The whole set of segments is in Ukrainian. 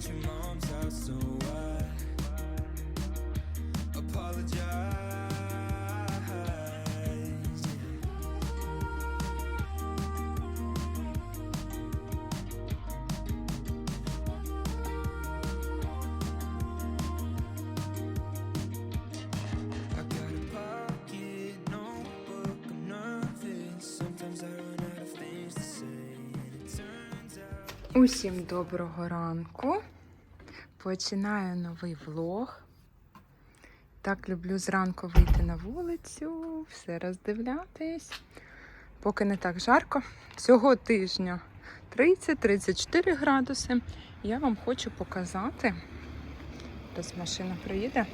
at your mom's house, so I apologize. Усім доброго ранку. Починаю новий влог. Так люблю зранку вийти на вулицю, все роздивлятись. Поки не так жарко. Цього тижня 30-34 градуси. Я вам хочу показати. Зараз машина приїде.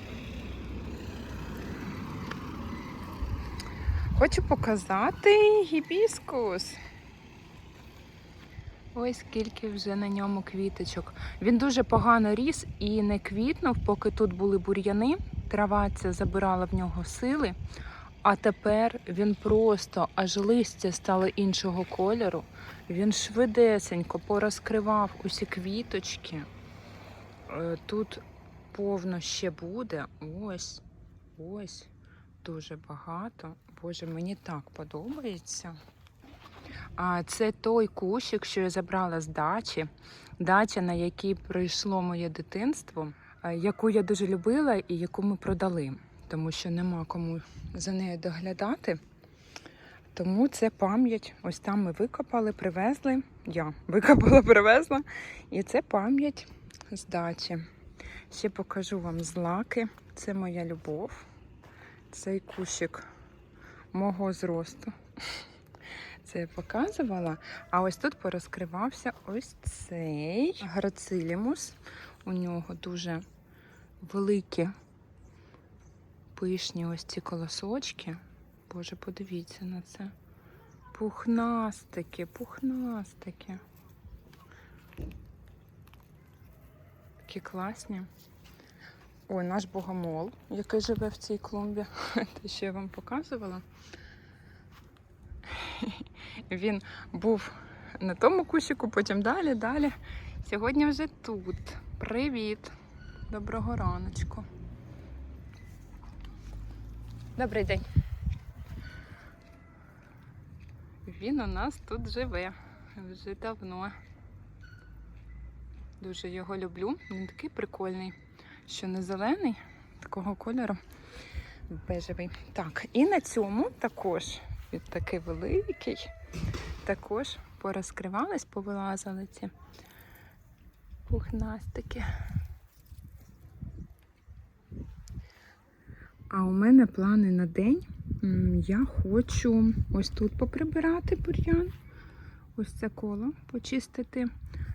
Хочу показати гібіскус. Ось скільки вже на ньому квіточок. Він дуже погано ріс і не квітнув, поки тут були бур'яни. Трава ця забирала в нього сили. А тепер він просто аж листя стало іншого кольору. Він швидесенько порозкривав усі квіточки. Е, Тут повно ще буде. Ось, ось, дуже багато. Боже, мені так подобається. Це той кущик, що я забрала з дачі. Дача, на якій пройшло моє дитинство, е, яку я дуже любила і яку ми продали, тому що нема кому за нею доглядати. Тому це пам'ять. Ось там ми викопали, привезли. Я викопала, привезла. І це пам'ять з дачі. Ще покажу вам злаки. Це моя любов. Цей кущик мого зросту. Це я показувала. А ось тут порозкривався ось цей грацилімус. У нього дуже великі пишні ось ці колосочки. Боже, подивіться на це. Пухнастики, пухнастики. Такі класні. Ой, наш богомол, який живе в цій клумбі. Те, що я вам показувала. Він був на тому кущику, потім далі, далі. Сьогодні вже тут. Привіт! Доброго раночку. Добрий день. Він у нас тут живе вже давно. Дуже його люблю. Він такий прикольний, що не зелений, такого кольору бежевий. Так, і на цьому також він такий великий. Також порозкривались, повилазили ці пухнастики. А у мене плани на день. Я хочу ось тут поприбирати бур'ян. Ось це коло почистити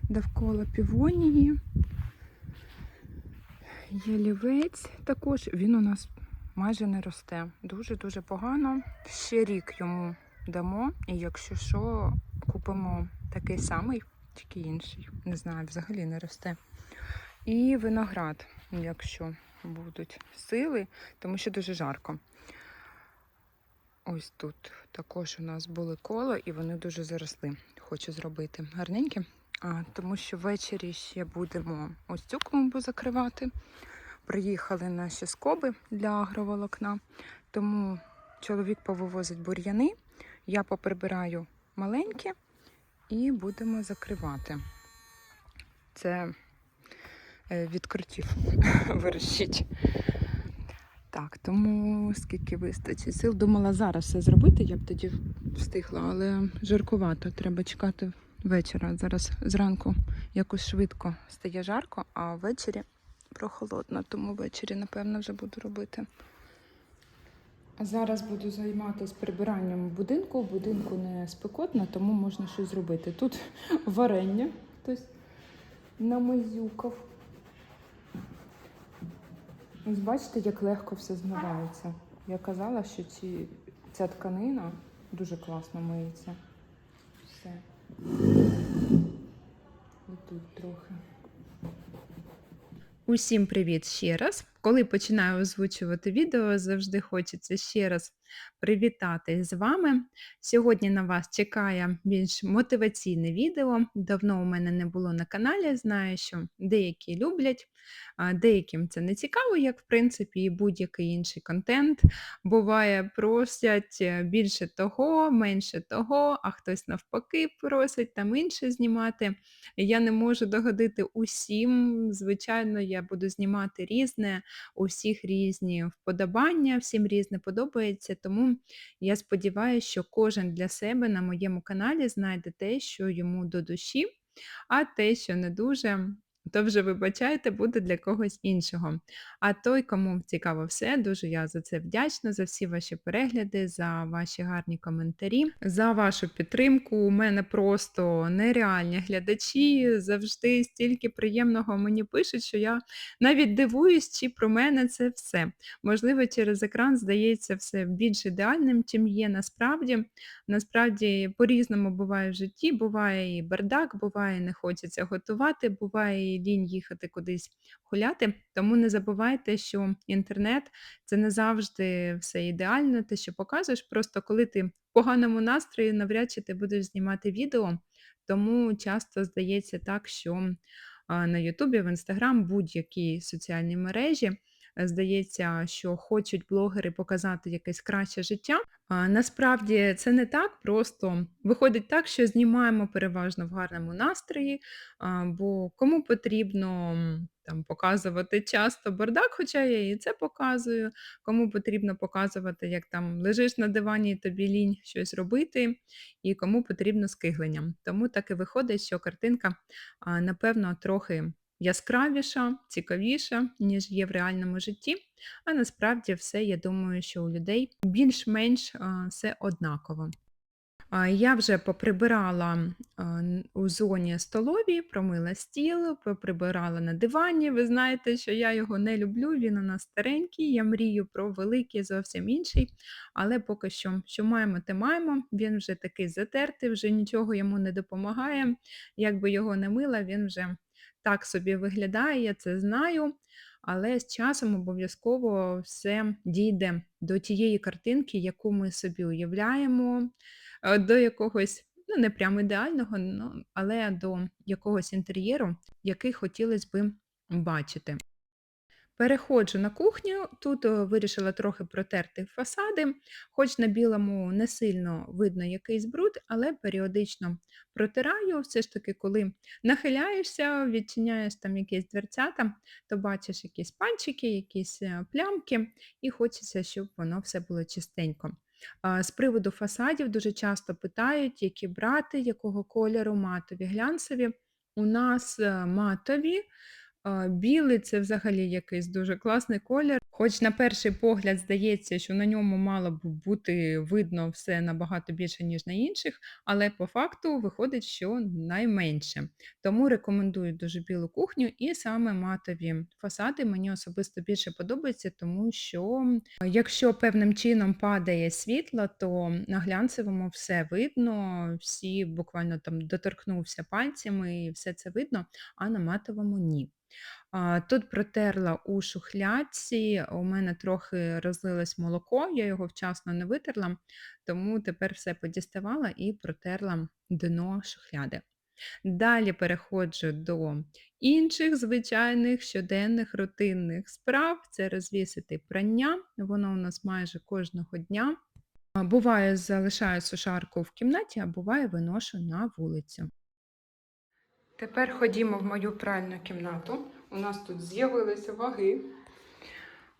довкола півонії. Ялівець також, він у нас майже не росте. Дуже-дуже погано. Ще рік йому дамо, і якщо що, купимо такий самий, тільки інший. Не знаю, взагалі не росте. І виноград, якщо будуть сили, тому що дуже жарко. Ось тут також у нас були коло, і вони дуже заросли. Хочу зробити гарненькі. А, тому що ввечері ще будемо ось цю клумбу закривати. Приїхали наші скоби для агроволокна, тому чоловік повивозить бур'яни, я поприбираю маленькі і будемо закривати. Це е, від крутів вирощить. Так, тому скільки вистачить сил. Думала зараз все зробити, я б тоді встигла, але жаркувато, треба чекати вечора. Зараз зранку якось швидко стає жарко, а ввечері прохолодно, тому ввечері, напевно, вже буду робити. Зараз буду займатися прибиранням будинку. В будинку не спекотно, тому можна щось зробити. Тут варення хтось намазюкав. Ось бачите, як легко все змивається. Я казала, що ці, ця тканина дуже класно миється. Все. І тут трохи. Усім привіт ще раз. Коли починаю озвучувати відео, завжди хочеться ще раз привітати з вами. Сьогодні на вас чекає більш мотиваційне відео. Давно у мене не було на каналі. Знаю, що деякі люблять, а деяким це не цікаво, як в принципі і будь-який інший контент. Буває, просять е, більше того, менше того, а хтось навпаки просить там інше знімати. Я не можу догодити усім. Звичайно, я буду знімати різне, у всіх різні вподобання, всім різне подобається. Тому я сподіваюся, що кожен для себе на моєму каналі знайде те, що йому до душі, а те, що не дуже, то вже вибачайте, буде для когось іншого. А той, кому цікаво все, дуже я за це вдячна, за всі ваші перегляди, за ваші гарні коментарі, за вашу підтримку. У мене просто нереальні глядачі. Завжди стільки приємного мені пишуть, що я навіть дивуюсь, чи про мене це все. Можливо, через екран здається все більш ідеальним, чим є насправді. Насправді, по-різному буває в житті, буває і бардак, буває, не хочеться готувати, буває і їхати кудись гуляти. Тому не забувайте, що інтернет це не завжди все ідеально, те, що показуєш. Просто коли ти в поганому настрої, навряд чи ти будеш знімати відео. Тому часто здається так, що на Ютубі, в Інстаграм, будь-які соціальні мережі. Е, Здається, що хочуть блогери показати якесь краще життя. А, насправді це не так просто. Виходить так, що знімаємо переважно в гарному настрої, бо кому потрібно там показувати часто бардак, хоча я і це показую. Кому потрібно показувати, як там лежиш на дивані і тобі лінь щось робити, і кому потрібно скиглення. Тому так і виходить, що картинка, напевно, трохи яскравіша, цікавіша, ніж є в реальному житті. А насправді все, я думаю, що у людей більш-менш все однаково. Я вже поприбирала у зоні столовій, промила стіл, поприбирала на дивані. Ви знаєте, що я його не люблю, він у нас старенький. Я мрію про великий, зовсім інший. Але поки що, що маємо, те маємо. Він вже такий затертий, вже нічого йому не допомагає. Якби його не мила, він вже так собі виглядає, я це знаю. Але з часом обов'язково все дійде до тієї картинки, яку ми собі уявляємо, е, до якогось, ну не прямо ідеального, але до якогось інтер'єру, який хотілося би бачити. Переходжу на кухню. Тут, вирішила трохи протерти фасади, хоч на білому не сильно видно якийсь бруд, але періодично протираю. Все ж таки, коли нахиляєшся, відчиняєш там якісь дверцята, то бачиш якісь пальчики, якісь е, плямки, і хочеться, щоб воно все було чистенько. З приводу фасадів дуже часто питають, які брати, якого кольору матові, глянцеві. У нас е, матові. Білий це взагалі якийсь дуже класний колір. Хоч на перший погляд здається, що на ньому мало б бути видно все набагато більше, ніж на інших, але по факту виходить, що найменше. Тому рекомендую дуже білу кухню і саме матові фасади мені особисто більше подобаються, тому що якщо певним чином падає світло, то на глянцевому все видно, всі буквально там доторкнувся пальцями і все це видно, а на матовому ні. Тут протерла у шухлядці, у мене трохи розлилось молоко, я його вчасно не витерла, тому тепер все подіставала і протерла дно шухляди. Далі переходжу до інших звичайних щоденних рутинних справ. Це розвісити прання, воно у нас майже кожного дня. Буває, залишаю сушарку в кімнаті, а буває, виношу на вулицю. Тепер ходімо в мою пральну кімнату. У нас тут з'явилися ваги.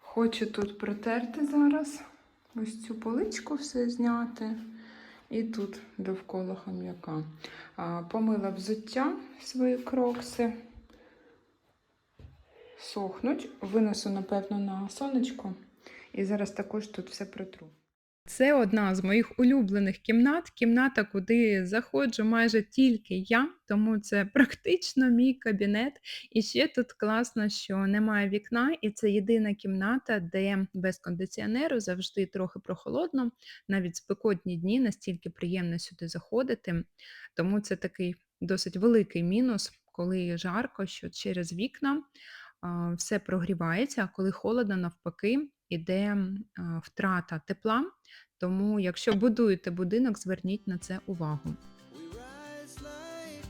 Хочу тут протерти зараз. Ось цю поличку все зняти. І тут довкола хам'яка. Помила взуття свої крокси. Сохнуть. Винесу, напевно, на сонечко. І зараз також тут все протру. Це одна з моїх улюблених кімнат. Кімната, куди заходжу майже тільки я, тому це практично мій кабінет. І ще тут класно, що немає вікна, і це єдина кімната, де без кондиціонеру завжди трохи прохолодно, навіть спекотні дні настільки приємно сюди заходити. Тому це такий досить великий мінус, коли жарко, що через вікна все прогрівається, а коли холодно, навпаки, іде втрата тепла. Тому, якщо будуєте будинок, зверніть на це увагу. We rise like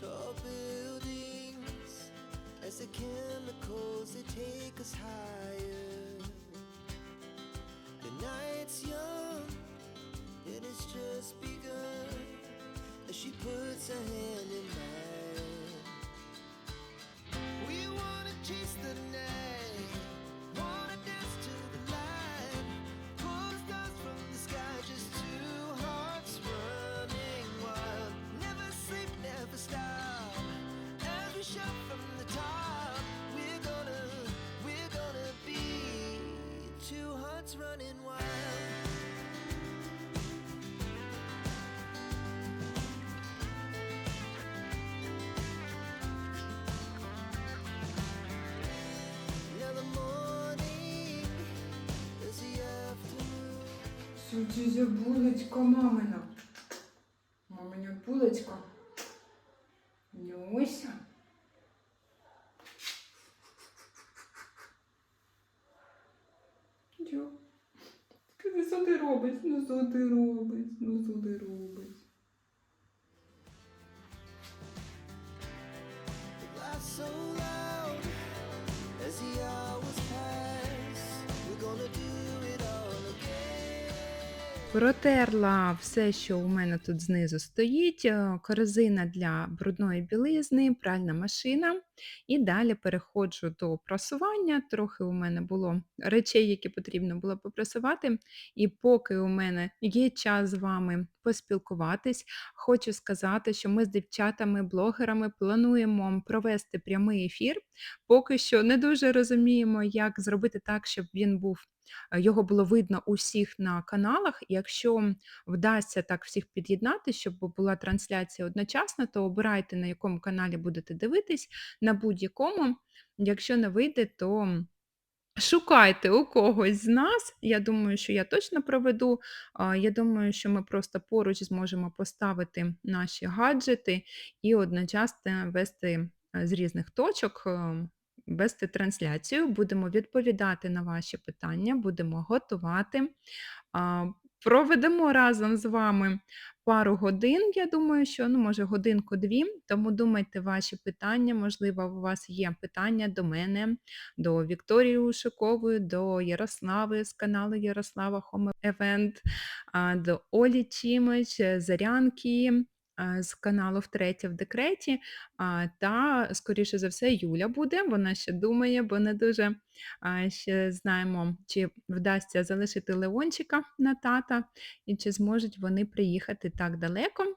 tall buildings running wild. Surdzić burzyć komomeno. Протерла все, що у мене тут знизу стоїть, е, корзина для брудної білизни, пральна машина. І далі переходжу до прасування. Трохи у мене було речей, які потрібно було попрасувати. І поки у мене є час з вами поспілкуватись, хочу сказати, що ми з дівчатами-блогерами плануємо провести прямий ефір. Поки що не дуже розуміємо, як зробити так, щоб він був е, його було видно усіх на каналах. Якщо вдасться так всіх під'єднати, щоб була трансляція одночасно, то обирайте, на якому каналі будете дивитись, на будь-якому. Якщо не вийде, то шукайте у когось з нас. Я думаю, що я точно проведу. Я думаю, що ми просто поруч зможемо поставити наші гаджети і одночасно вести е, з різних точок. е, Вести трансляцію, будемо відповідати на ваші питання, будемо готувати. Проведемо разом з вами пару годин. Я думаю, що ну, може годинку-дві. Тому думайте ваші питання. Можливо, у вас є питання до мене, до Вікторії Ушикової, до Ярослави з каналу Ярослава Home Event, до Олі Чімич, Зарянки. З каналу Втретє в декреті, та, скоріше за все, Юля буде. Вона ще думає, бо не дуже ще знаємо, чи вдасться залишити Леончика на тата, і чи зможуть вони приїхати так далеко.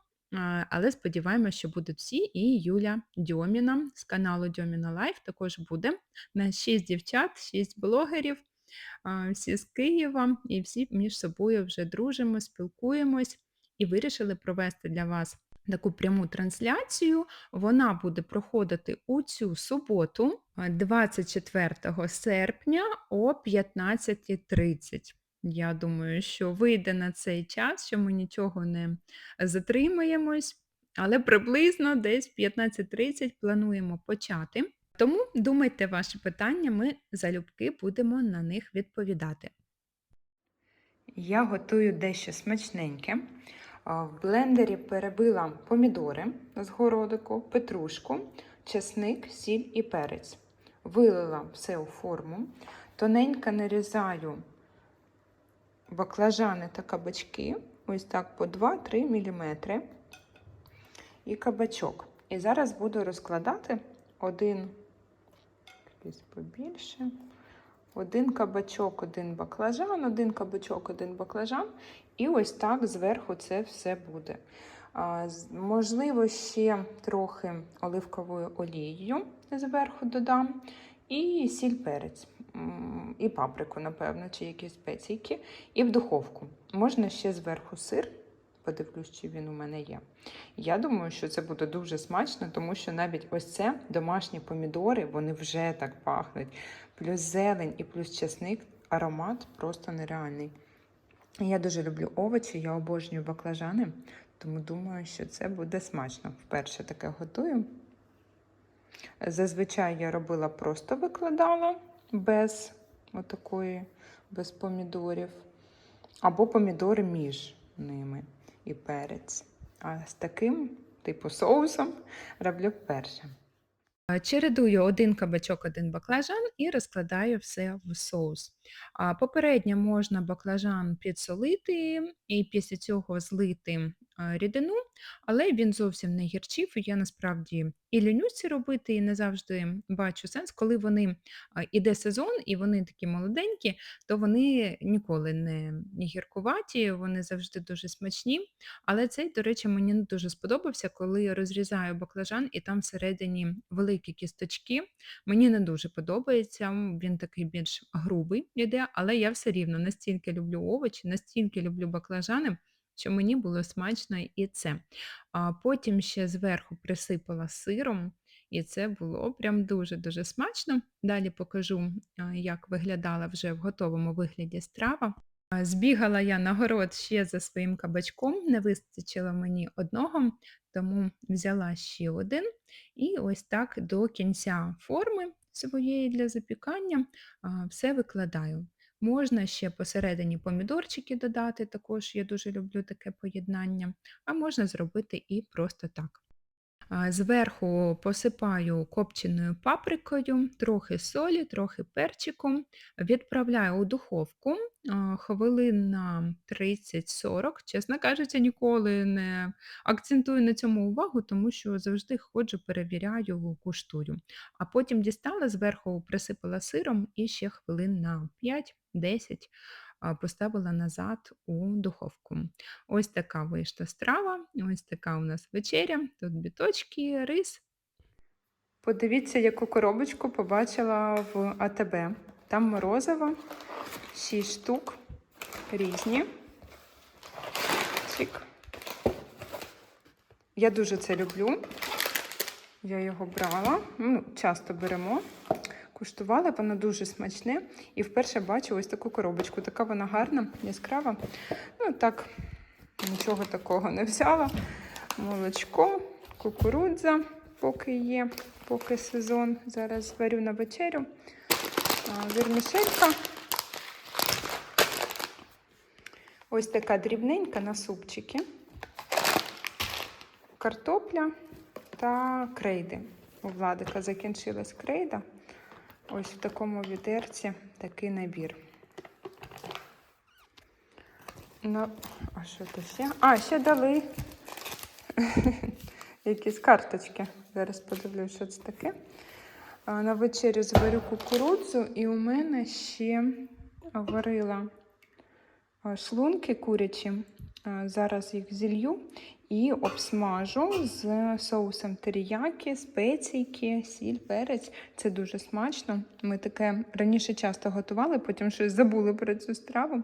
Але сподіваємося, що будуть всі. І Юля Дьоміна з каналу Дьоміна Лайф також буде. На 6 дівчат, 6 блогерів, всі з Києва, і всі між собою вже дружимо, спілкуємось і вирішили провести для вас таку пряму трансляцію. Вона буде проходити у цю суботу, 24 серпня о 15.30. Я думаю, що вийде на цей час, що ми нічого не затримаємось, але приблизно десь 15.30 плануємо почати. Тому думайте ваші питання, ми залюбки будемо на них відповідати. Я готую дещо смачненьке. В блендері перебила помідори з городику, петрушку, чесник, сіль і перець. Вилила все у форму, тоненько нарізаю баклажани та кабачки, ось так по 2-3 мм. І кабачок. І зараз буду розкладати один, побільше, один кабачок, один баклажан, один кабачок, один баклажан. І ось так зверху це все буде. Можливо, ще трохи оливковою олією зверху додам. І сіль перець, і паприку, напевно, чи якісь спеційки. І в духовку. Можна ще зверху сир. Подивлюсь, чи він у мене є. Я думаю, що це буде дуже смачно, тому що навіть ось це домашні помідори, вони вже так пахнуть. Плюс зелень і плюс чесник, аромат просто нереальний. Я дуже люблю овочі, я обожнюю баклажани, тому думаю, що це буде смачно. Вперше таке готую. Зазвичай я робила просто викладала без отакої, без помідорів. Або помідори між ними і перець. А з таким, типу, соусом роблю вперше. Чередую один кабачок, один баклажан і розкладаю все в соус. Попередньо можна баклажан підсолити і після цього злити рідину, але він зовсім не гірчив. Я насправді і лінюсь робити, і не завжди бачу сенс, коли вони іде сезон і вони такі молоденькі, то вони ніколи не гіркуваті, вони завжди дуже смачні. Але цей, до речі, мені дуже сподобався, коли я розрізаю баклажан і там всередині великі кісточки. Мені не дуже подобається, він такий більш грубий іде, але я все рівно настільки люблю овочі, настільки люблю баклажани, що мені було смачно і це. А потім ще зверху присипала сиром, і це було прям дуже-дуже смачно. Далі покажу, як виглядала вже в готовому вигляді страва. Збігала я на город ще за своїм кабачком, не вистачило мені одного, тому взяла ще один. І ось так до кінця форми своєї для запікання все викладаю. Можна ще посередині помідорчики додати, також я дуже люблю таке поєднання, а можна зробити і просто так. Зверху посипаю копченою паприкою, трохи солі, трохи перчиком, відправляю у духовку хвилин на 30-40. Чесно кажучи, ніколи не акцентую на цьому увагу, тому що завжди ходжу, перевіряю, куштую. А потім дістала, зверху присипала сиром і ще хвилин на 5 10 поставила назад у духовку. Ось така вийшла страва, ось така у нас вечеря, тут біточки, рис. Подивіться, яку коробочку побачила в АТБ. Там морозиво, 6 штук різні. Чик. Я дуже це люблю. Я його брала, ну, часто беремо. Куштувала, воно дуже смачне. І вперше бачу ось таку коробочку. Така вона гарна, яскрава. Ну так, нічого такого не взяла. Молочко, кукурудза, поки є, поки сезон. Зараз зварю на вечерю. Вірмішелька. Ось така дрібненька на супчики. Картопля та крейди. У Владика закінчилась крейда. Ось в такому відерці такий набір. Ну, а що то ще? А, ще дали якісь карточки. Зараз подивлюсь, що це таке. На вечерю зварю кукурудзу, і у мене ще варила шлунки курячі. А, Зараз їх зілью і обсмажу з соусом теріякі, спеційки, сіль, перець. Це дуже смачно. Ми таке раніше часто готували, потім щось забули про цю страву.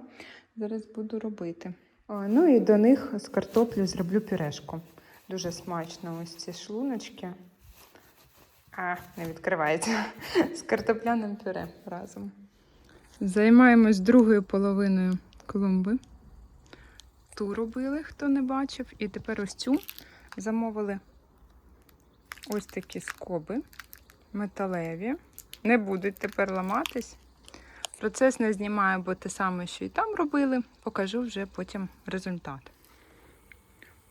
Зараз буду робити. Ну і до них з картоплю зроблю пюрешку. Дуже смачно ось ці шлуночки. А, не відкривається. З картопляним пюре разом. Займаємось другою половиною клумби. Ту робили, хто не бачив. І тепер ось цю замовили ось такі скоби металеві. Не будуть тепер ламатись. Процес не знімаю, бо те саме, що і там робили. Покажу вже потім результат.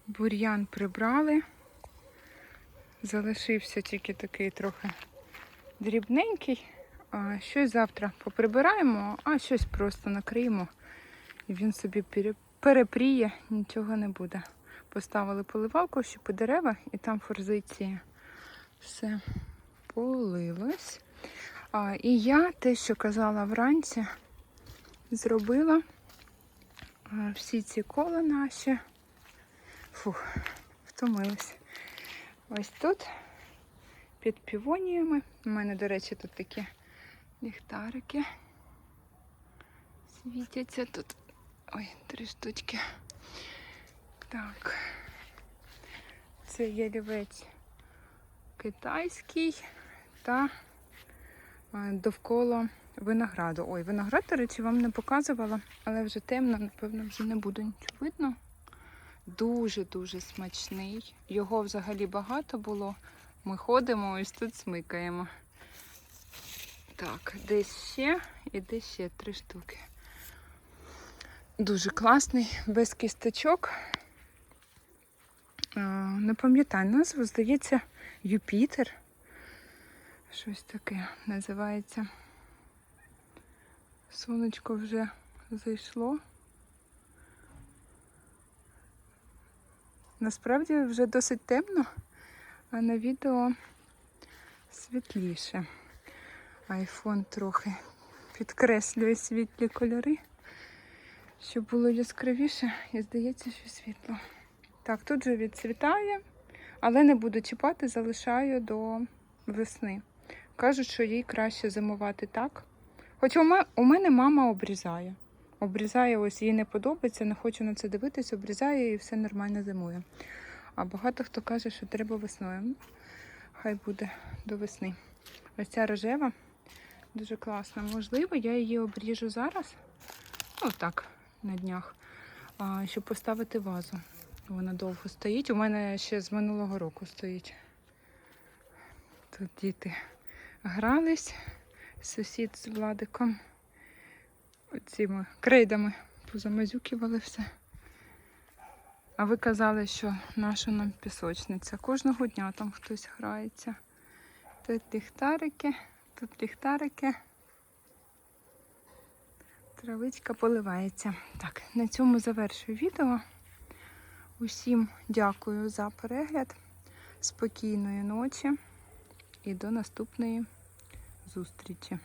Бур'ян прибрали. Залишився тільки такий трохи дрібненький. Щось завтра поприбираємо, а щось просто накриємо. І він собі перепріє, нічого не буде. Поставили поливалку, щоб і дерева, і там форзиція. Все полилось. А, і я те, що казала вранці, зробила а, всі ці кола наші. Фух, втомилась. Ось тут під півоніями. У мене, до речі, тут такі ліхтарики. Світяться тут. Ой, три штучки. Так. Це ялівець китайський та е, довкола винограду. Ой, виноград, до речі, вам не показувала, але вже темно, напевно, вже не буде нічого видно. Дуже-дуже смачний. Його взагалі багато було ми ходимо, ось тут смикаємо. Так, десь ще і десь ще три штуки. Дуже класний, без кісточок. Не пам'ятаю назву, здається, Юпітер. Щось таке називається. Сонечко вже зайшло. Насправді вже досить темно, а на відео світліше. Айфон трохи підкреслює світлі кольори, щоб було яскравіше і здається, що світло. Так, тут же відцвітає, але не буду чіпати, залишаю до весни. Кажуть, що їй краще зимувати так. Хоча у мене мама обрізає. Обрізає, ось їй не подобається, не хочу на це дивитись, обрізає і все нормально зимує. А багато хто каже, що треба весною. Хай буде до весни. Ось ця рожева дуже класна. Можливо, я її обріжу зараз. Ну так, на днях. Щоб поставити вазу. Вона довго стоїть. У мене ще з минулого року стоїть. Тут діти грались. Сусід з Владиком. Оціми крейдами позамазюкували все. А ви казали, що наша нам пісочниця. Кожного дня там хтось грається. Тут ліхтарики, тут ліхтарики. Травичка поливається. Так, на цьому завершую відео. Усім дякую за перегляд. Спокійної ночі і до наступної зустрічі.